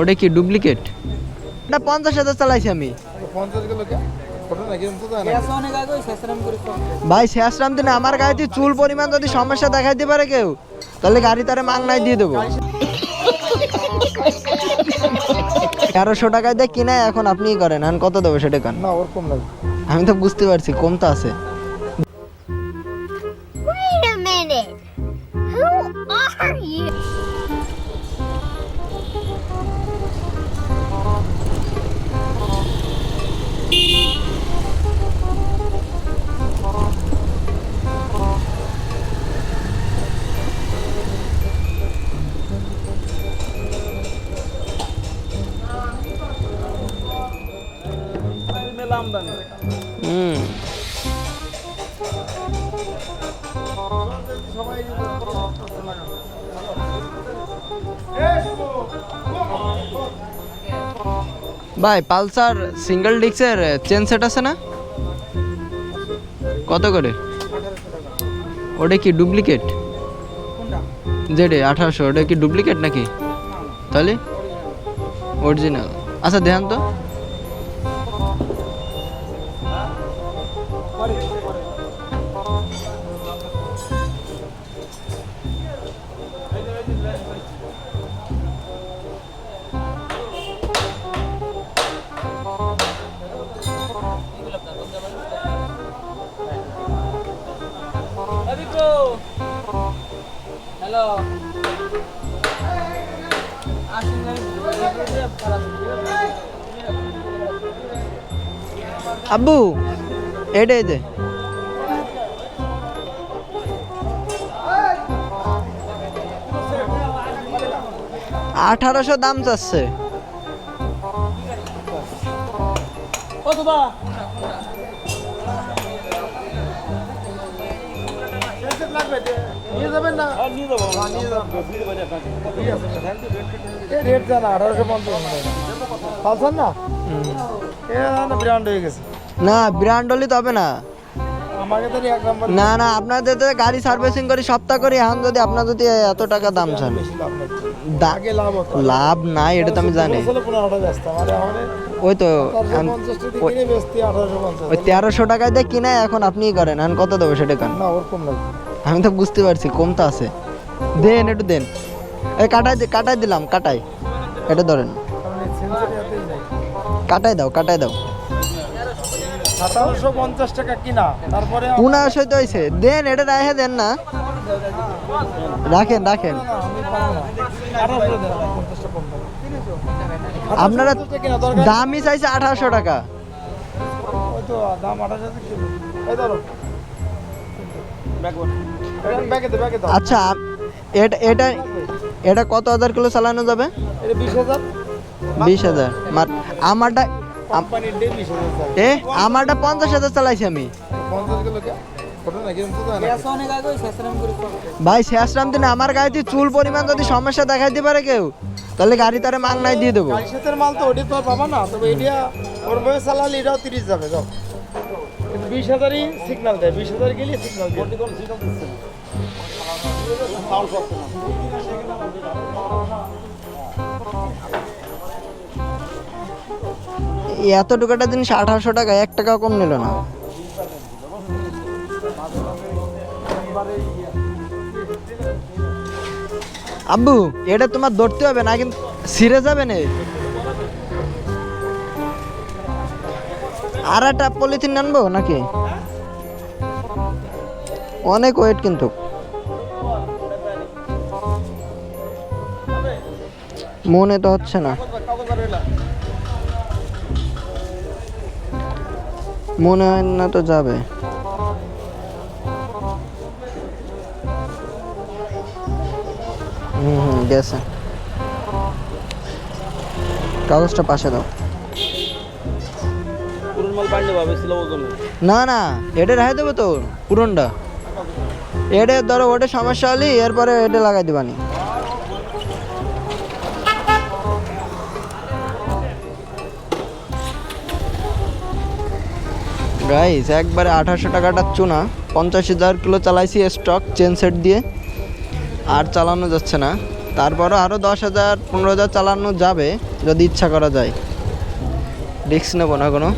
ওটা কি ডুপ্লিকেট? না পঞ্চাশ হাজার চালাইছি আমি। ভাই শেষ রাম দিনে আমার গাড়িতে চুল পরিমাণ যদি সমস্যা দেখাইতে পারে কেউ তাহলে গাড়ি তারে মাংনায় দিয়ে দেবো। তেরোশো টাকায় দিয়ে কিনে এখন আপনিই করেন এখন কত দেবো সেটা কান? না ওরকম লাগবে আমি তো বুঝতে পারছি কম তো আছে। হুম। ভাই, পালসার সিঙ্গেল ডিক্সের চেন সেট আছে না? কত করে? ওটা কি ডুপ্লিকেট? জেডে, আঠারোশো, ওটা কি ডুপ্লিকেট নাকি? তাহলে? অরিজিনাল। আচ্ছা দেখান তো। হ্যালো আব্বু এটা যে। আঠারোশো দাম চাচ্ছে। ও বাবা নিয়ে যাবেন না নিয়ে যাব নিয়ে যাবেন এই রেট জানা আঠারোশো পঞ্চাশ পালসার না ব্র্যান্ড হয়ে গেছে না ব্র্যান্ড হলে তো হবে না না না আপনাদের তো গাড়ি সার্ভিসিং করি সপ্তাহ করি এখন যদি আপনার যদি এত টাকা দাম চান লাভ নাই এটা তো আমি জানি ওই তো ওই তেরোশো টাকায় দিয়ে কিনে এখন আপনিই করেন এখন কত দেবো সেটা কান না ওরকম লাগবে আমি তো বুঝতে পারছি কম তো আছে। দেন একটু দেন। এই কাটাই দি- কাটাই দিলাম কাটাই। এটা ধরেন। কাটাই দাও কাটাই দাও। সাতারোশো পঞ্চাশ টাকা কিনা তারপরে আমার- তো হয়েছে দেন এটা রাখে দেন না। রাখেন রাখেন। আপনারা 1850 দামই চাইছে আঠারোশো টাকা। দাম আচ্ছা এটা এটা এটা কত হাজার কিলো চালানো যাবে? বিশ হাজার। আমারটা। এ আমারটা পঞ্চাশ হাজার চালাইছি আমি। ভাই শেষ দিনে আমার গাড়িতে চুল পরিমাণ যদি সমস্যা দেখাইতে পারে কেউ তাহলে গাড়ি তারে মাংনায় দিয়ে দেবো। মাল তো ওটি তো পাবা না তবে এটা ওর চালালে এটাও তিরিশ যাবে যাও। বিশ হাজারই সিগন্যাল দেয়, বিশ হাজার গেলে এই এত টাকাটা জিনিস আঠারোশো টাকা এক টাকা কম নিল না। আব্বু, এটা তোমার ধরতে হবে না, কিন্তু ছিঁড়ে যাবে না। আর একটা পলিথিন আনব নাকি? অনেক ওয়েট কিন্তু। মনে তো হচ্ছে না। মনে হয় না তো যাবে। হুম হুম, গেছে। কাগজটা পাশে দাও। মাল ভাবে ছিল ওজনে। না না, এটা রেখে দেবো তো, পুরনটা। এটা ধরো, ওটা সমস্যা হলে এরপরে এটা লাগাই দিবানি। গাইস একবারে আঠাশশো টাকাটা চুনা। পঞ্চাশ হাজার কিলো চালাইছি স্টক চেন সেট দিয়ে। আর চালানো যাচ্ছে না। তারপরও আরও দশ হাজার, পনেরো হাজার চালানো যাবে, যদি ইচ্ছা করা যায়। রিক্স নেব না কোনো।